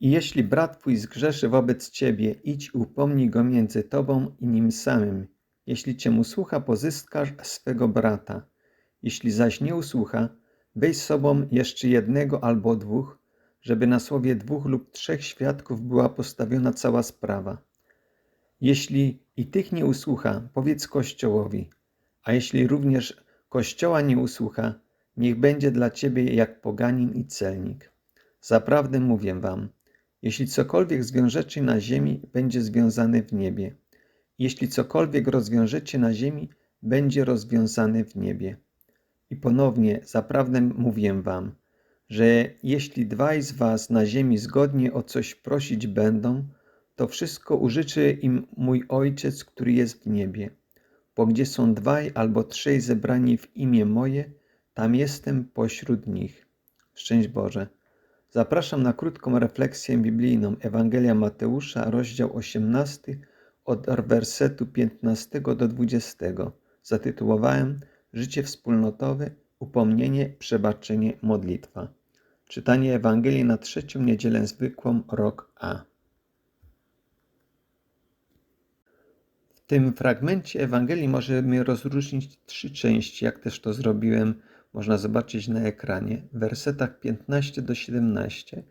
I jeśli brat twój zgrzeszy wobec ciebie, idź upomnij go między tobą i nim samym. Jeśli cię usłucha, pozyskasz swego brata. Jeśli zaś nie usłucha, weź z sobą jeszcze jednego albo dwóch, żeby na słowie dwóch lub trzech świadków była postawiona cała sprawa. Jeśli i tych nie usłucha, powiedz Kościołowi, a jeśli również Kościoła nie usłucha, niech będzie dla ciebie jak poganin i celnik. Zaprawdę mówię wam, jeśli cokolwiek zwiążecie na ziemi, będzie związane w niebie. Jeśli cokolwiek rozwiążecie na ziemi, będzie rozwiązane w niebie. I ponownie, zaprawdę mówię wam, że jeśli dwaj z was na ziemi zgodnie o coś prosić będą, to wszystko użyczy im mój Ojciec, który jest w niebie. Bo gdzie są dwaj albo trzej zebrani w imię moje, tam jestem pośród nich. Szczęść Boże. Zapraszam na krótką refleksję biblijną Ewangelia Mateusza, rozdział 18, od wersetu 15 do 20. Zatytułowałem Życie wspólnotowe, upomnienie, przebaczenie, modlitwa. Czytanie Ewangelii na trzecią niedzielę zwykłą, rok A. W tym fragmencie Ewangelii możemy rozróżnić trzy części, jak też to zrobiłem, można zobaczyć na ekranie. W wersetach 15 do 17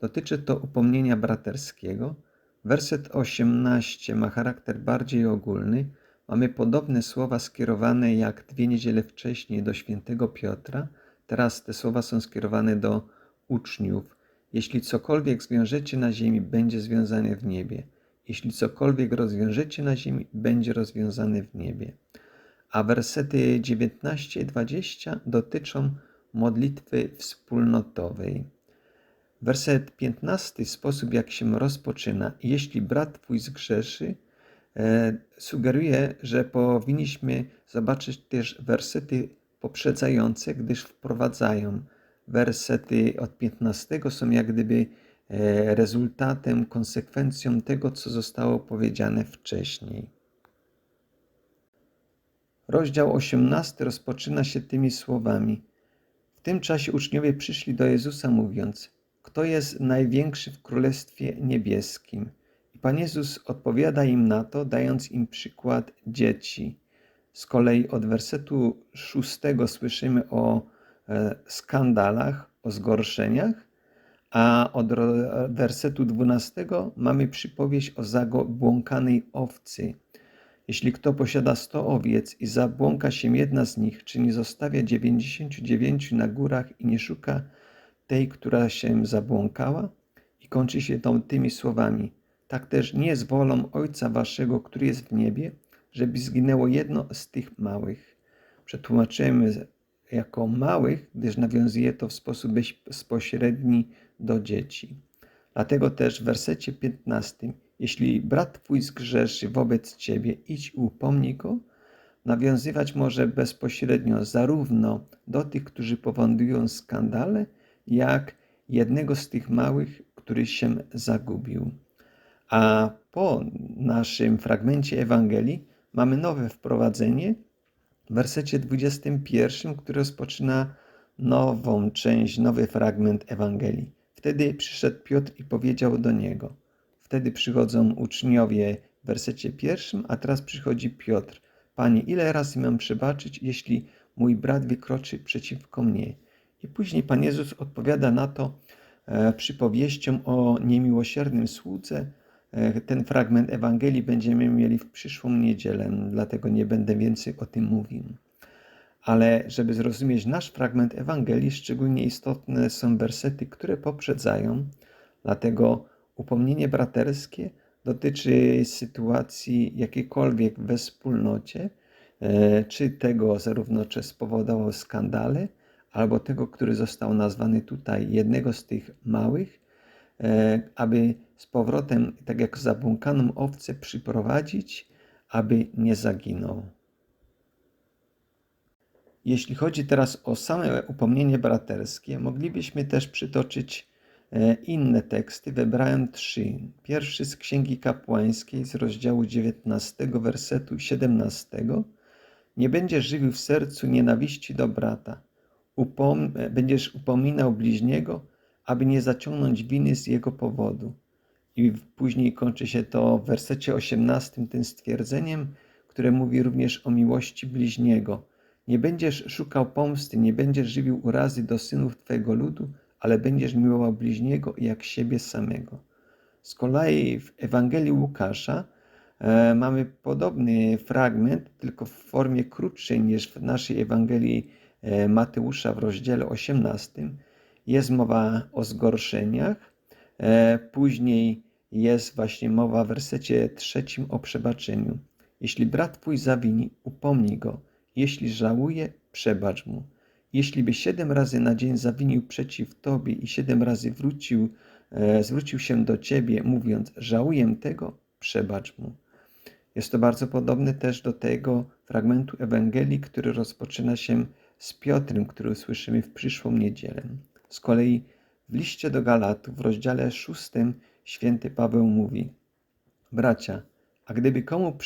dotyczy to upomnienia braterskiego. Werset 18 ma charakter bardziej ogólny. Mamy podobne słowa skierowane jak dwie niedziele wcześniej do świętego Piotra. Teraz te słowa są skierowane do uczniów. Jeśli cokolwiek zwiążecie na ziemi, będzie związane w niebie. Jeśli cokolwiek rozwiążecie na ziemi, będzie rozwiązane w niebie. A wersety 19 i 20 dotyczą modlitwy wspólnotowej. Werset 15, sposób jak się rozpoczyna. Jeśli brat twój zgrzeszy, e, sugeruje, że powinniśmy zobaczyć też wersety poprzedzające, gdyż wprowadzają wersety od 15 są jak gdyby e, rezultatem, konsekwencją tego, co zostało powiedziane wcześniej. Rozdział 18 rozpoczyna się tymi słowami. W tym czasie uczniowie przyszli do Jezusa, mówiąc: Kto jest największy w Królestwie Niebieskim? I Pan Jezus odpowiada im na to, dając im przykład dzieci. Z kolei od wersetu 6 słyszymy o E, skandalach, o zgorszeniach, a od wersetu 12 mamy przypowieść o zabłąkanej owcy. Jeśli kto posiada 100 owiec i zabłąka się jedna z nich, czy nie zostawia 99 na górach i nie szuka tej, która się zabłąkała? I kończy się to tymi słowami. Tak też nie jest wolą Ojca Waszego, który jest w niebie, żeby zginęło jedno z tych małych. Przetłumaczymy jako małych, gdyż nawiązuje to w sposób bezpośredni do dzieci. Dlatego też w wersecie 15, jeśli brat twój zgrzeszy wobec ciebie, idź i upomnij go, nawiązywać może bezpośrednio zarówno do tych, którzy powodują skandale, jak jednego z tych małych, który się zagubił. A po naszym fragmencie Ewangelii mamy nowe wprowadzenie, w wersecie 21, który rozpoczyna nową część, nowy fragment Ewangelii. Wtedy przyszedł Piotr i powiedział do niego. Wtedy przychodzą uczniowie w wersecie pierwszym, a teraz przychodzi Piotr. Panie, ile razy mam przebaczyć, jeśli mój brat wykroczy przeciwko mnie? I później Pan Jezus odpowiada na to e, przypowieścią o niemiłosiernym słudze, E, ten fragment Ewangelii będziemy mieli w przyszłą niedzielę, dlatego nie będę więcej o tym mówił. Ale żeby zrozumieć nasz fragment Ewangelii, szczególnie istotne są wersety, które poprzedzają, dlatego upomnienie braterskie dotyczy sytuacji jakiejkolwiek we wspólnocie, e, czy tego zarówno, czy spowodował skandale, albo tego, który został nazwany tutaj jednego z tych małych, E, aby z powrotem, tak jak zabłąkaną owcę, przyprowadzić, aby nie zaginął. Jeśli chodzi teraz o same upomnienie braterskie, moglibyśmy też przytoczyć inne teksty. Wybrałem trzy. Pierwszy z Księgi Kapłańskiej z rozdziału 19, wersetu 17. Nie będziesz żywił w sercu nienawiści do brata. Upom będziesz upominał bliźniego, aby nie zaciągnąć winy z jego powodu. I później kończy się to w wersecie 18 tym stwierdzeniem, które mówi również o miłości bliźniego. Nie będziesz szukał pomsty, nie będziesz żywił urazy do synów Twojego ludu, ale będziesz miłował bliźniego jak siebie samego. Z kolei w Ewangelii Łukasza e, mamy podobny fragment, tylko w formie krótszej niż w naszej Ewangelii e, Mateusza w rozdziale 18. Jest mowa o zgorszeniach, e, później jest właśnie mowa w wersecie trzecim o przebaczeniu. Jeśli brat twój zawini, upomnij go. Jeśli żałuje, przebacz mu. Jeśli by siedem razy na dzień zawinił przeciw tobie i siedem razy wrócił, e, zwrócił się do ciebie, mówiąc: Żałuję tego, przebacz mu. Jest to bardzo podobne też do tego fragmentu Ewangelii, który rozpoczyna się z Piotrem, który usłyszymy w przyszłą niedzielę. Z kolei w liście do Galatów w rozdziale szóstym święty Paweł mówi: Bracia, a gdyby komu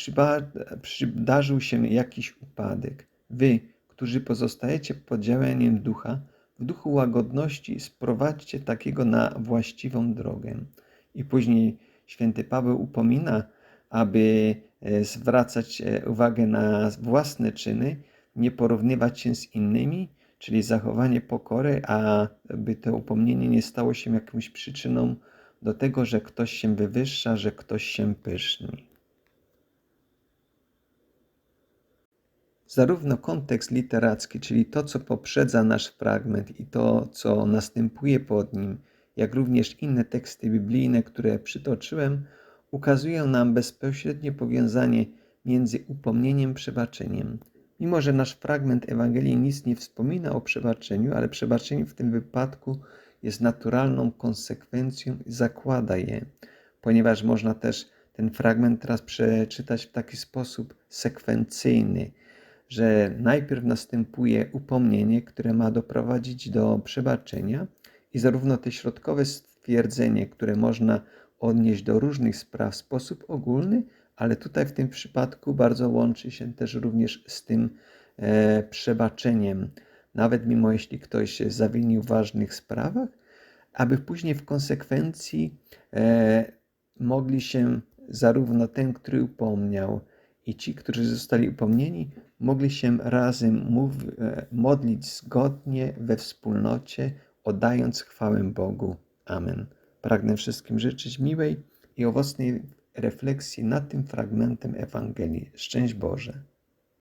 przydarzył się jakiś upadek, wy, którzy pozostajecie pod działaniem ducha, w duchu łagodności sprowadźcie takiego na właściwą drogę. I później święty Paweł upomina, aby e, zwracać e, uwagę na własne czyny, nie porównywać się z innymi, czyli zachowanie pokory, a by to upomnienie nie stało się jakąś przyczyną do tego, że ktoś się wywyższa, że ktoś się pyszni. Zarówno kontekst literacki, czyli to, co poprzedza nasz fragment i to, co następuje pod nim, jak również inne teksty biblijne, które przytoczyłem, ukazują nam bezpośrednie powiązanie między upomnieniem przebaczeniem. Mimo, że nasz fragment Ewangelii nic nie wspomina o przebaczeniu, ale przebaczenie w tym wypadku jest naturalną konsekwencją i zakłada je, ponieważ można też ten fragment teraz przeczytać w taki sposób sekwencyjny, że najpierw następuje upomnienie, które ma doprowadzić do przebaczenia, i zarówno te środkowe stwierdzenie, które można odnieść do różnych spraw w sposób ogólny, ale tutaj w tym przypadku bardzo łączy się też również z tym e, przebaczeniem, nawet mimo jeśli ktoś zawinił w ważnych sprawach, aby później w konsekwencji e, mogli się zarówno ten, który upomniał, i ci, którzy zostali upomnieni, mogli się razem e, modlić zgodnie we wspólnocie, oddając chwałę Bogu. Amen. Pragnę wszystkim życzyć miłej i owocnej refleksji nad tym fragmentem Ewangelii. Szczęść Boże.